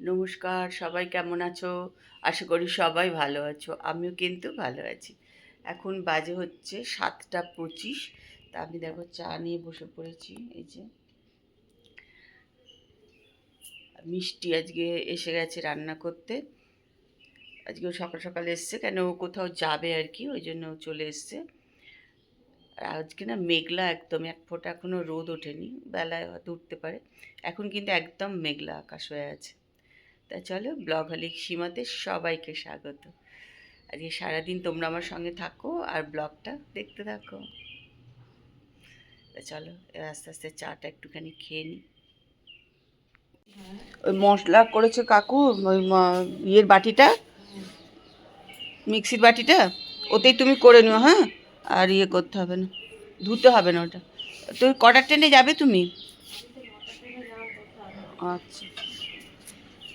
নমস্কার, সবাই কেমন আছো? আশা করি সবাই ভালো আছো, আমিও কিন্তু ভালো আছি। এখন বাজে হচ্ছে সাতটা পঁচিশ, তা আমি দেখো চা নিয়ে বসে পড়েছি, এই যে। মিষ্টি আজকে এসে গেছে রান্না করতে। আজকে ও সকাল সকাল এসছে, কেন ও কোথাও যাবে আর কি, ওই জন্য চলে এসছে। আর আজকে না মেঘলা একদম, এক ফোঁটা এখনও রোদ ওঠেনি, বেলায় হয়তো উঠতে পারে। এখন কিন্তু একদম মেঘলা আকাশ হয়ে আছে। তা চলো, ব্লগ হলিক সীমাতে সবাইকে স্বাগত। আজকে সারাদিন তোমরা আমার সঙ্গে থাকো আর ব্লগটা দেখতে থাকো। তা চলো আস্তে আস্তে চাটা একটুখানি খেয়ে নিই ওই মশলা করেছে কাকু, ওই ইয়ের বাটিটা, মিক্সির বাটিটা, ওতেই তুমি করে নিও হ্যাঁ? আর ইয়ে করতে হবে না, ধুতে হবে না ওটা। তুমি কটার ট্রেনে যাবে তুমি? আচ্ছা।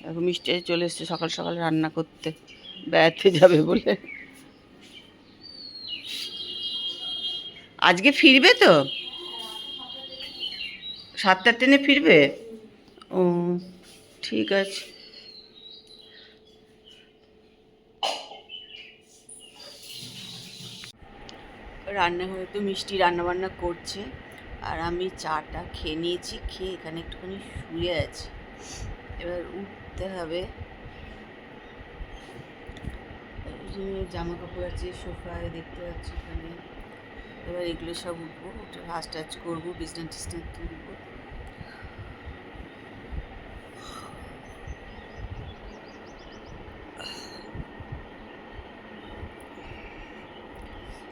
দেখো মিষ্টি চলে এসছে সকাল সকাল রান্না করতে। বেড়াতে যাবে বলে। আজকে ফিরবে তো? সাতটার ট্রেনে ফিরবে? ও, ঠিক আছে। রান্নাঘরে তো মিষ্টি রান্নাবান্না করছে। আর আমি চাটা খেয়ে নিয়েছি, খেয়ে এখানে একটুখানি শুয়ে আছি। এবার উঠতে হবে। জামা কাপড় আছে সোফায় দেখতে পাচ্ছি এখানে। এবার এগুলো সব উঠবো, উঠে ভাস টাচ করব, বিছনা টিছনা তুলবো।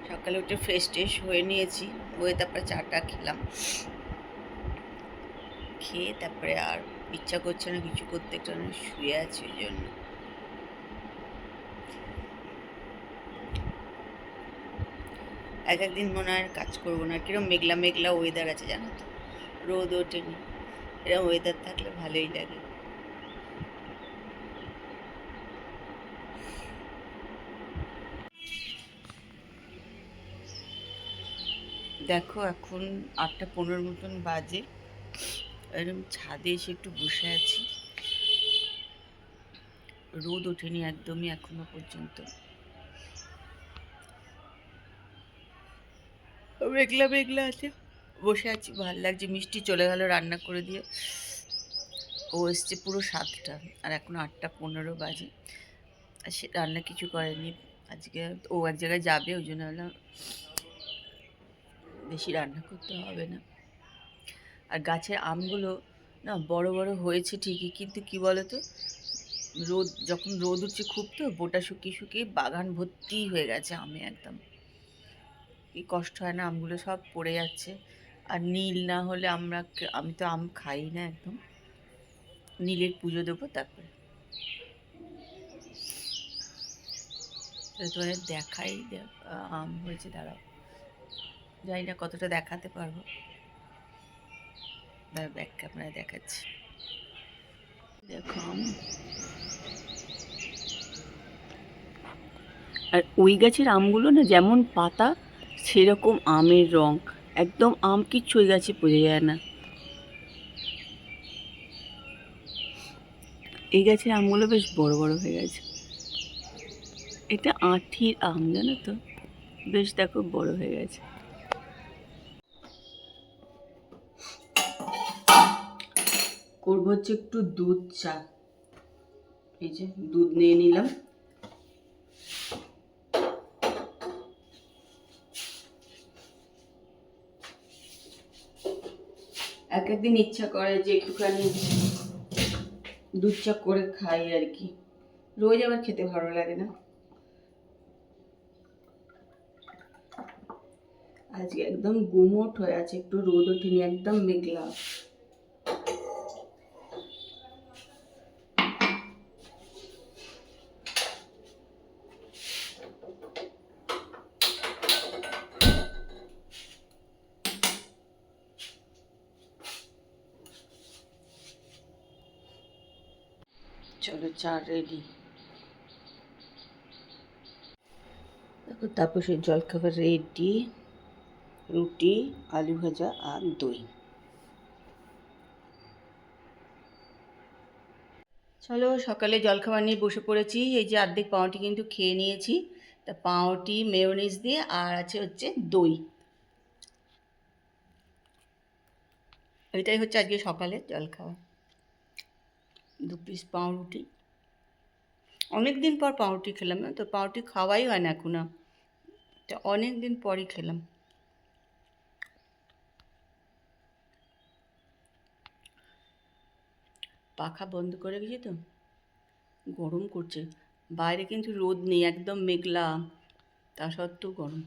সকালে উঠে ফ্রেশ ট্রেশ হয়ে নিয়েছি, হয়ে তারপরে চাটা খেলাম। খেয়ে তারপরে আর ইচ্ছা করছে না কিছু করতে, একটু শুয়ে আছে ওই জন্য। এক একদিন মনে হয় কাজ করব না। কিরম মেঘলা মেঘলা ওয়েদার আছে জানো তো? রোদ ওঠেনি। এরকম ওয়েদার থাকলে ভালোই লাগে। দেখো এখন আটটা পনেরো মতন বাজে। এরকম ছাদে এসে একটু বসে আছি। রোদ ওঠেনি একদমই এখনও পর্যন্ত। মেঘলা মেঘলা আছে। বসে আছি, ভালো লাগছে। মিষ্টি চলে গেল রান্না করে দিয়ে। ও এসছে পুরো সাতটা আর এখন আটটা পনেরো বাজে। আর সে রান্না কিছু করেনি। আজকে ও এক জায়গায় যাবে, ওই জন্য বেশি রান্না করতে হবে না। আর গাছের আমগুলো না বড় বড় হয়েছে ঠিকই, কিন্তু কি বলো তো রোদ, যখন রোদ উঠছে খুব তো, বোটা শুকিয়ে শুকিয়ে বাগান ভর্তি হয়ে গেছে আমে একদম। কি কষ্ট হয় না, আমগুলো সব পড়ে যাচ্ছে। আর নীল না হলে আমরা আমি তো আম খাই না একদম। নীলের পুজো দেবো তারপরে। তোমাদের দেখাই আম হয়েছে, দাঁড়াও। জানি না কতটা দেখাতে পারব। দাঁড়া ব্যাক ক্যামেরায় দেখাচ্ছি। দেখো আম। আর ওই গাছের আমগুলো না যেমন পাতা সেরকম আমের রং। একদম আম কিচ্ছু ওই গাছে বোঝা যায় না। এই গাছের আমগুলো বেশ বড় বড় হয়ে গেছে। এটা আঁঠির আম জানো তো? বেশ দেখো বড় হয়ে গেছে। করব হচ্ছে একটু দুধ চা। এই যে দুধ নিয়ে নিলাম। এক একদিন ইচ্ছা করে যে একটুখানি দুধ চা করে খাই আর কি। রোজ আবার খেতে ভালো লাগে না। আজকে একদম গুমোট হয়ে আছে, একটু রোদ ওঠেনি, একদম মেঘলা। চলো চা রেডি দেখো তারপর সেই জলখাবার রেডি রুটি, আলু ভাজা আর দই। চলো সকালে জলখাবার নিয়ে বসে পড়েছি। এই যে অর্ধেক পাউরুটি কিন্তু খেয়ে নিয়েছি। তা পাউরুটি মেয়োনিজ দিয়ে আর আছে হচ্ছে দই। এটাই হচ্ছে আজকে সকালে জলখাবার দু পিস পাউরুটি। অনেক দিন পর পাউরুটি খেলাম না তো? পাউরুটি খাওয়াই হয় না এখন অনেক দিন পরই খেলাম। পাখা বন্ধ করে গেছি তো? গরম করছে। বাইরে কিন্তু রোদ নেই, একদম মেঘলা। তা সত্ত্বেও গরম।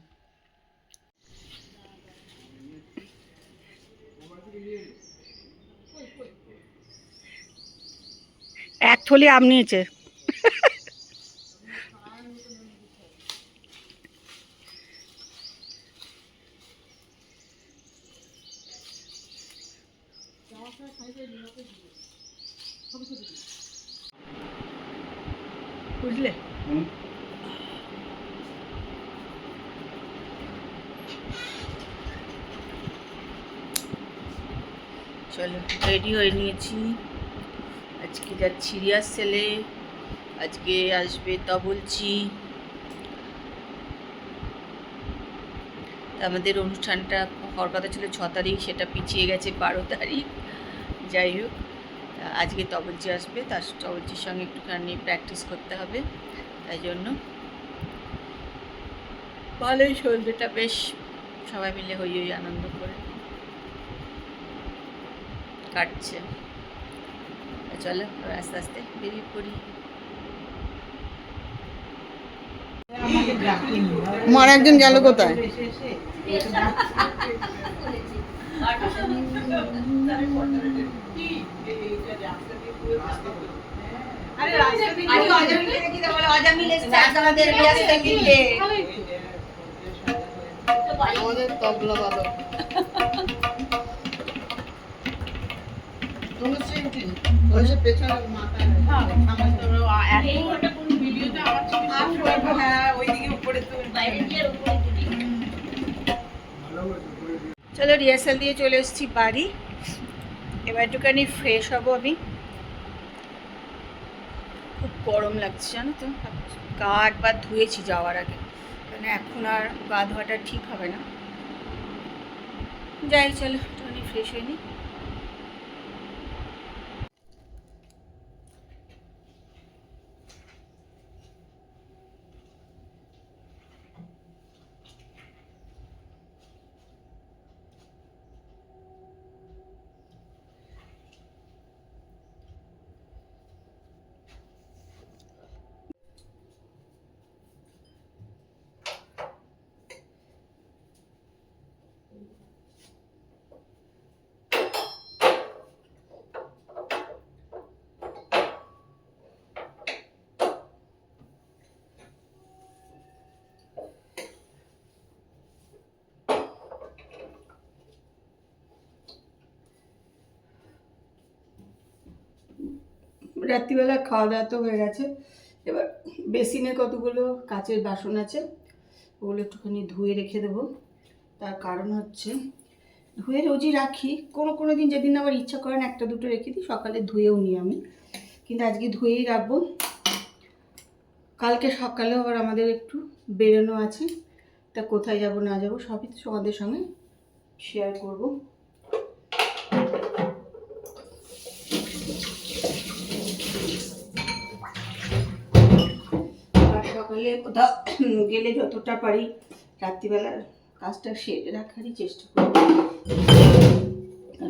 থলি আম নিয়েছে। বুঝলে চলো রেডি হয়ে নিয়েছি। আজকে যাচ্ছি রিহার্সেলে আজকে আসবে তা বলছি। আমাদের অনুষ্ঠানটা হওয়ার কথা ছিল ছ তারিখ, সেটা পিছিয়ে গেছে বারো তারিখ। যাই হোক আজকে তবলজি আসবে তার তবলজির সঙ্গে একটুখানি প্র্যাকটিস করতে হবে, তাই জন্য। ভালোই সন্ধ্যেটা বেশ, সবাই মিলে হই হই আনন্দ করে। কাটছে। চলো আস্তে আস্তে বেরিয়ে পড়ি। মার একজন গেল কোথায়? আমাদের তবলা বাদক। চলো রিহার্সাল দিয়ে চলে এসেছি বাড়ি। এবার একটুখানি ফ্রেশ হব আমি। খুব গরম লাগছে জানো তো? গা একবার ধুয়েছি যাওয়ার আগে। মানে এখন আর গা ধোয়াটা ঠিক হবে না। যাই চলো একটুখানি ফ্রেশ হয়ে নিই রাত্রিবেলা খাওয়া দাওয়া তো হয়ে গেছে। এবার বেসিনে কতগুলো কাচের বাসন আছে, ওগুলো একটুখানি ধুয়ে রেখে দেবো। তার কারণ হচ্ছে, ধুয়ে রোজই রাখি। কোনো কোনো দিন যেদিন আবার ইচ্ছা করেন একটা দুটো রেখে দিই, সকালে ধুয়েও নিই আমি। কিন্তু আজকে ধুয়েই রাখব। কালকে সকালেও আবার আমাদের একটু বেরোনো আছে। তা কোথায় যাব, না যাব, সবই তো সঙ্গে শেয়ার করব। আর কোথাও গেলে যতটা পারি রাত্রিবেলার কাজটা সেরে রাখারই চেষ্টা করি।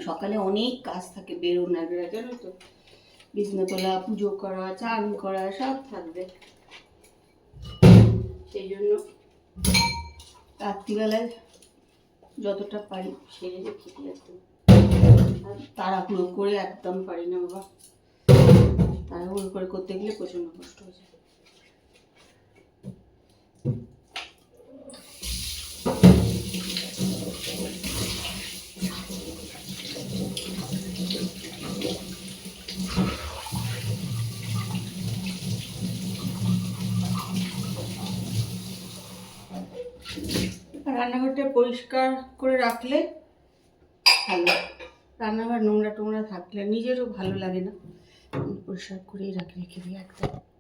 সকালে অনেক কাজ থাকে বেরোনোর বেলা জানো তো? বিছনা তোলা, পুজো করা, চান করা, সব থাকবে। সেই জন্য রাত্রিবেলায় যতটা পারি সেরে রেখে দিই একদম আর তাড়াহুড়ো করে একদম পারি না বাবা। তাড়াহুড়ো করে করতে গেলে প্রচণ্ড কষ্ট হয়ে যায়। রান্নাঘরটা পরিষ্কার করে রাখলে ভালো। রান্নাঘর নোংরা টোংরা থাকলে নিজেরও ভালো লাগে না। পরিষ্কার করেই রাখি, রেখে দিই একদম।